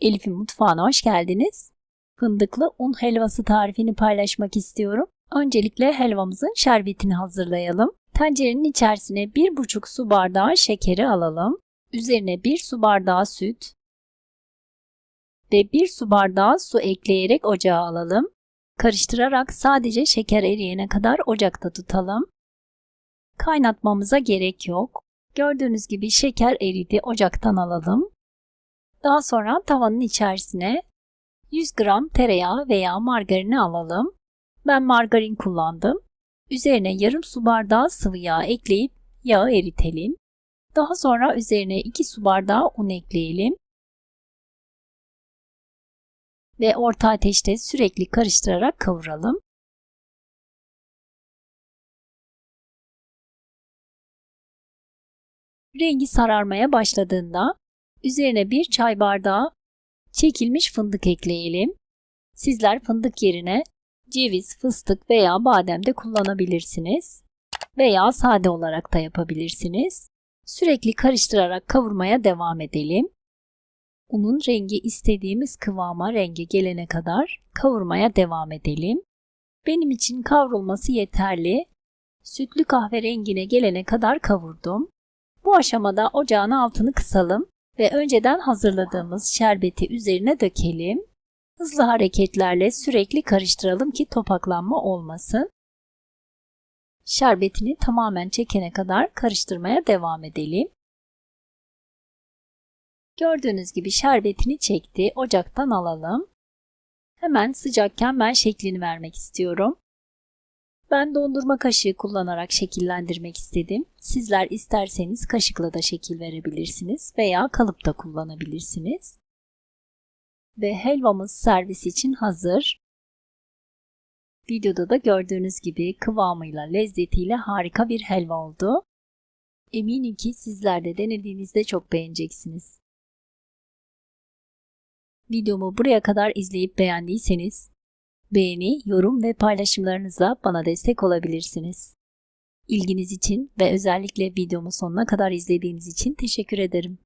Elif'in mutfağına hoş geldiniz. Fındıklı un helvası tarifini paylaşmak istiyorum. Öncelikle helvamızın şerbetini hazırlayalım. Tencerenin içerisine 1,5 su bardağı şekeri alalım. Üzerine 1 su bardağı süt ve 1 su bardağı su ekleyerek ocağa alalım. Karıştırarak sadece şeker eriyene kadar ocakta tutalım. Kaynatmamıza gerek yok. Gördüğünüz gibi şeker eridi ocaktan alalım. Daha sonra tavanın içerisine 100 gram tereyağı veya margarini alalım. Ben margarin kullandım. Üzerine yarım su bardağı sıvı yağ ekleyip yağı eritelim. Daha sonra üzerine 2 su bardağı un ekleyelim. Ve orta ateşte sürekli karıştırarak kavuralım. Rengi sararmaya başladığında üzerine bir çay bardağı çekilmiş fındık ekleyelim. Sizler fındık yerine ceviz, fıstık veya badem de kullanabilirsiniz. Veya sade olarak da yapabilirsiniz. Sürekli karıştırarak kavurmaya devam edelim. Unun rengi istediğimiz kıvama renge gelene kadar kavurmaya devam edelim. Benim için kavrulması yeterli. Sütlü kahve rengine gelene kadar kavurdum. Bu aşamada ocağın altını kısalım ve önceden hazırladığımız şerbeti üzerine dökelim. Hızlı hareketlerle sürekli karıştıralım ki topaklanma olmasın. Şerbetini tamamen çekene kadar karıştırmaya devam edelim. Gördüğünüz gibi şerbetini çekti. Ocaktan alalım. Hemen sıcakken ben şeklini vermek istiyorum. Ben dondurma kaşığı kullanarak şekillendirmek istedim. Sizler isterseniz kaşıkla da şekil verebilirsiniz veya kalıp da kullanabilirsiniz. Ve helvamız servis için hazır. Videoda da gördüğünüz gibi kıvamıyla, lezzetiyle harika bir helva oldu. Eminim ki sizler de denediğinizde çok beğeneceksiniz. Videomu buraya kadar izleyip beğendiyseniz beğeni, yorum ve paylaşımlarınızla bana destek olabilirsiniz. İlginiz için ve özellikle videomu sonuna kadar izlediğiniz için teşekkür ederim.